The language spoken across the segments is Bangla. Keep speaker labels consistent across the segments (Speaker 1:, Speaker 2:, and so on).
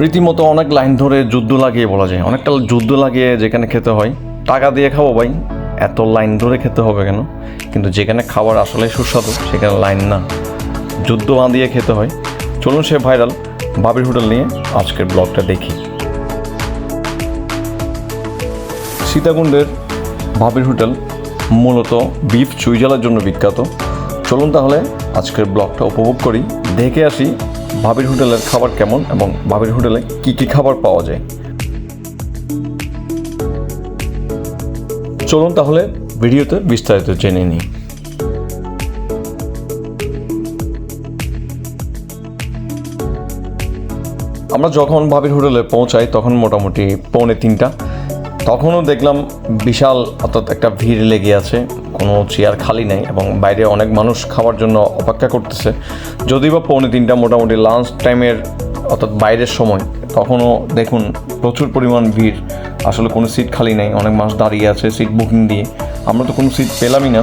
Speaker 1: রীতিমতো অনেক লাইন ধরে যুদ্ধ লাগিয়ে বলা যায়। অনেকটা যুদ্ধ লাগিয়ে যেখানে খেতে হয়, টাকা দিয়ে খাব ভাই। এত লাইন ধরে খেতে হবে কেন? কিন্তু যেখানে খাবার আসলে সুস্বাদু, সেখানে লাইন না। যুদ্ধ বাঁধিয়ে খেতে হয়। চলুন সে ভাইরাল বাবির হোটেল নিয়ে আজকের ব্লগটা দেখি। সীতাকুণ্ডের ভাবির হোটেল মূলত বিফ চুইজালার জন্য বিখ্যাত। চলুন তাহলে আজকের ব্লগটা উপভোগ করি। দেখে আসি ভাবির হোটেলের খাবার কেমন এবং ভাবির হোটেলে কি কি খাবার পাওয়া যায়? চলুন তাহলে ভিডিওতে বিস্তারিত জেনে নিই। আমরা যখন ভাবির হোটেলে পৌঁছাই, তখন মোটামুটি পৌনে তিনটা। তখনও দেখলাম বিশাল, অর্থাৎ একটা ভিড় লেগে আছে, কোনো চেয়ার খালি নেই এবং বাইরে অনেক মানুষ খাওয়ার জন্য অপেক্ষা করতেছে। যদি বা পৌনে তিনটা মোটামুটি লাঞ্চ টাইমের অর্থাৎ বাইরের সময়, তখনও দেখুন প্রচুর পরিমাণ ভিড়। আসলে কোনো সিট খালি নেই, অনেক মানুষ দাঁড়িয়ে আছে সিট বুকিং দিয়ে। আমরা তো কোনো সিট পেলামই না।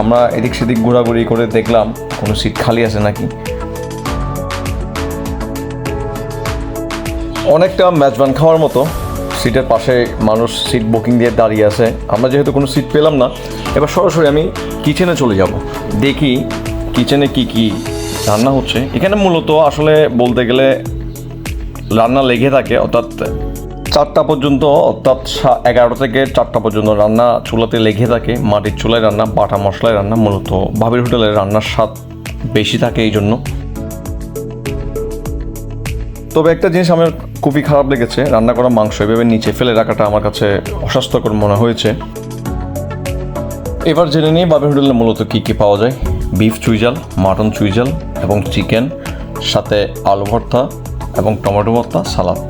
Speaker 1: আমরা এদিক সেদিক ঘোরাঘুরি করে দেখলাম কোনো সিট খালি আছে নাকি। অনেকটা মেজবান খাওয়ার মতো। সিটের পাশে মানুষ সিট বুকিং দিয়ে দাঁড়িয়ে আছে। আমরা যেহেতু কোনো সিট পেলাম না, এবার সরাসরি আমি কিচেনে চলে যাব। দেখি কিচেনে কি কি রান্না হচ্ছে। এখানে মূলত আসলে বলতে গেলে রান্না লেগে থাকে, অর্থাৎ চারটা পর্যন্ত, অর্থাৎ এগারোটা থেকে চারটা পর্যন্ত রান্না চুলাতে লেগে থাকে। মাটির চুলায় রান্না, বাটা মশলায় রান্না, মূলত ভাবির হোটেলের রান্নার স্বাদ বেশি থাকে এই জন্য তবে একটা জিনিস আমার খুবই খারাপ লেগেছে, রান্না করা মাংস, এভাবে নিচে ফেলে রাখাটা আমার কাছে অস্বাস্থ্যকর মনে হয়েছে। এবার জেনে নিই বাবের হোটেলে মূলত কী কী পাওয়া যায়। বিফ চুইজাল মাটন চুইজাল এবং চিকেন, সাথে আলু ভর্তা এবং টমেটো ভর্তা, সালাদ।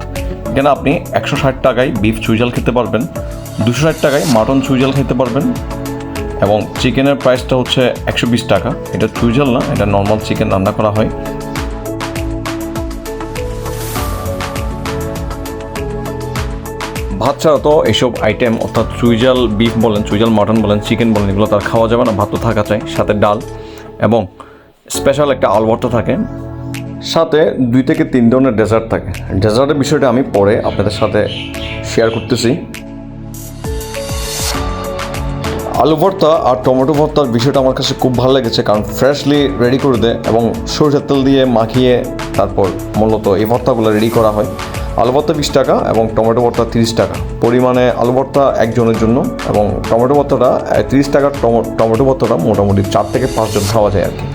Speaker 1: এখানে আপনি একশো ষাট টাকায় বিফ চুইজাল খেতে পারবেন, দুশো ষাট টাকায় মাটন চুইজাল খেতে পারবেন এবং চিকেনের প্রাইসটা হচ্ছে একশো বিশ টাকা। এটা চুইজাল না, এটা নর্মাল চিকেন রান্না করা হয়। ভাত ছাড়া তো এইসব আইটেম অর্থাৎ চুইজাল বিফ বলেন, চুইজাল মাটন বলেন চিকেন বলেন, এগুলো তার খাওয়া যাবে না, ভাত তো থাকা চাই। সাথে ডাল এবং স্পেশাল একটা আল ভর্তা থাকে। সাথে দুই থেকে তিন ধরনের ডেজার্ট থাকে। ডেজার্টের বিষয়টা আমি পরে আপনাদের সাথে শেয়ার করতেছি। আলু ভর্তা আর টমেটো ভর্তার বিষয়টা আমার কাছে খুব ভালো লেগেছে, কারণ ফ্রেশলি রেডি করে দেয় এবং সরষের তেল দিয়ে মাখিয়ে তারপর মূলত এই ভর্তাগুলো রেডি করা হয়। আলু ভর্তা বিশ টাকা এবং টমেটো ভর্তা তিরিশ টাকা। পরিমাণে আলু ভর্তা একজনের জন্য এবং টমেটো ভর্তাটা তিরিশ টাকার টমে- টমেটো ভর্তাটা মোটামুটি চার থেকে পাঁচজন খাওয়া যায় আর কি।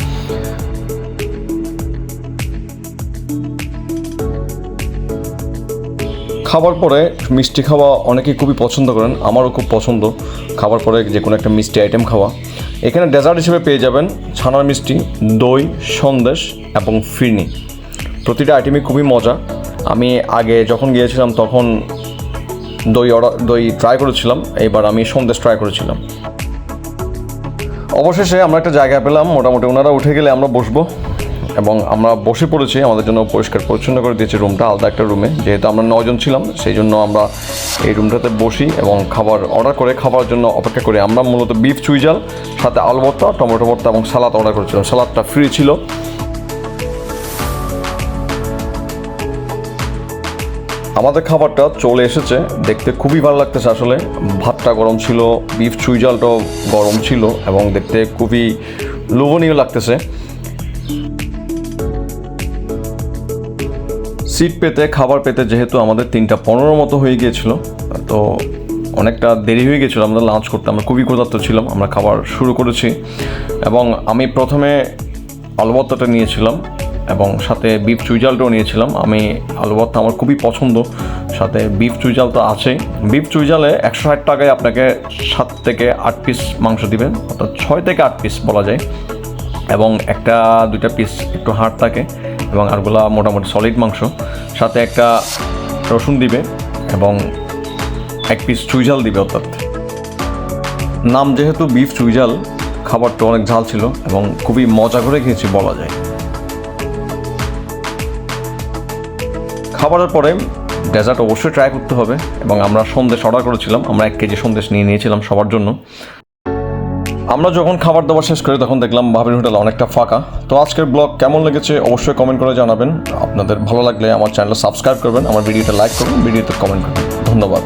Speaker 1: খাবার পরে মিষ্টি খাওয়া অনেকেই খুবই পছন্দ করেন, আমারও খুব পছন্দ। খাবার পরে যে কোনো একটা মিষ্টি আইটেম খাওয়া। এখানে ডেজার্ট হিসেবে পেয়ে যাবেন ছানার মিষ্টি, দই, সন্দেশ এবং ফিরনি। প্রতিটা আইটেমই খুবই মজা। আমি আগে যখন গিয়েছিলাম তখন দই অর্ডার, দই ট্রাই করেছিলাম, এইবার আমি সন্দেশ ট্রাই করেছিলাম। অবশেষে আমরা একটা জায়গা পেলাম, মোটামুটি ওনারা উঠে গেলে আমরা বসবো এবং আমরা বসে পড়েছি, আমাদের জন্য পরিষ্কার পরিচ্ছন্ন করে দিয়েছে রুমটা আলাদা একটা রুমে যেহেতু আমরা নজন ছিলাম, সেই জন্য আমরা এই রুমটাতে বসি এবং খাবার অর্ডার করে, খাবার জন্য অপেক্ষা করি। আমরা মূলত বিফ চুইজাল সাথে আলু ভর্তা, টমেটো ভর্তা এবং সালাদ অর্ডার করেছিলাম। সালাদটা ফ্রি ছিল। আমাদের খাবারটা চলে এসেছে। দেখতে খুবই ভালো লাগতেছে আসলে। ভাতটা গরম ছিল বিফ চুইজালটাও গরম ছিল এবং দেখতে খুবই লোভনীয় লাগতেছে। সিট পেতে, খাবার পেতে যেহেতু আমাদের তিনটা পনেরো মতো হয়ে গিয়েছিল, তো অনেকটা দেরি হয়ে গেছিল আমাদের লাঞ্চ করতে, আমরা খুবই ক্ষুধার্ত ছিলাম, আমরা খাবার শুরু করেছি। এবং আমি প্রথমে আলু ভর্তাটা নিয়েছিলাম। এবং সাথে বিফ চুইজালটাও নিয়েছিলাম। আমি আলু ভর্তা আমার খুবই পছন্দ। সাথে বিফ চুইজাল তো আছে বিফ চুইজালে একশো ষাট টাকায় আপনাকে সাত থেকে আট পিস মাংস দিবেন, অর্থাৎ ছয় থেকে আট পিস বলা যায়। এবং একটা, দুইটা পিস একটু হাড় থাকে এবং আরগুলা মোটামুটি সলিড মাংস। সাথে একটা রসুন দিবে এবং এক পিস চুইঝাল দিবে, অর্থাৎ। নাম যেহেতু বিফ চুইঝাল, খাবারটা অনেক ঝাল ছিল এবং খুবই মজা করে খেয়েছি বলা যায়। খাবারের পরে ডেজার্ট অবশ্যই ট্রাই করতে হবে এবং আমরা সন্দেশ অর্ডার করেছিলাম, আমরা এক কেজি সন্দেশ নিয়ে নিয়েছিলাম সবার জন্য। আমরা যখন খাবার দাবার শেষ করি তখন দেখলাম ভাবির হোটেল অনেকটা ফাঁকা। তো আজকের ব্লগ কেমন লেগেছে অবশ্যই কমেন্ট করে জানাবেন। আপনাদের ভালো লাগলে আমার চ্যানেল সাবস্ক্রাইব করবেন, আমার ভিডিওটা লাইক করবেন ভিডিওতে কমেন্ট করবেন। ধন্যবাদ।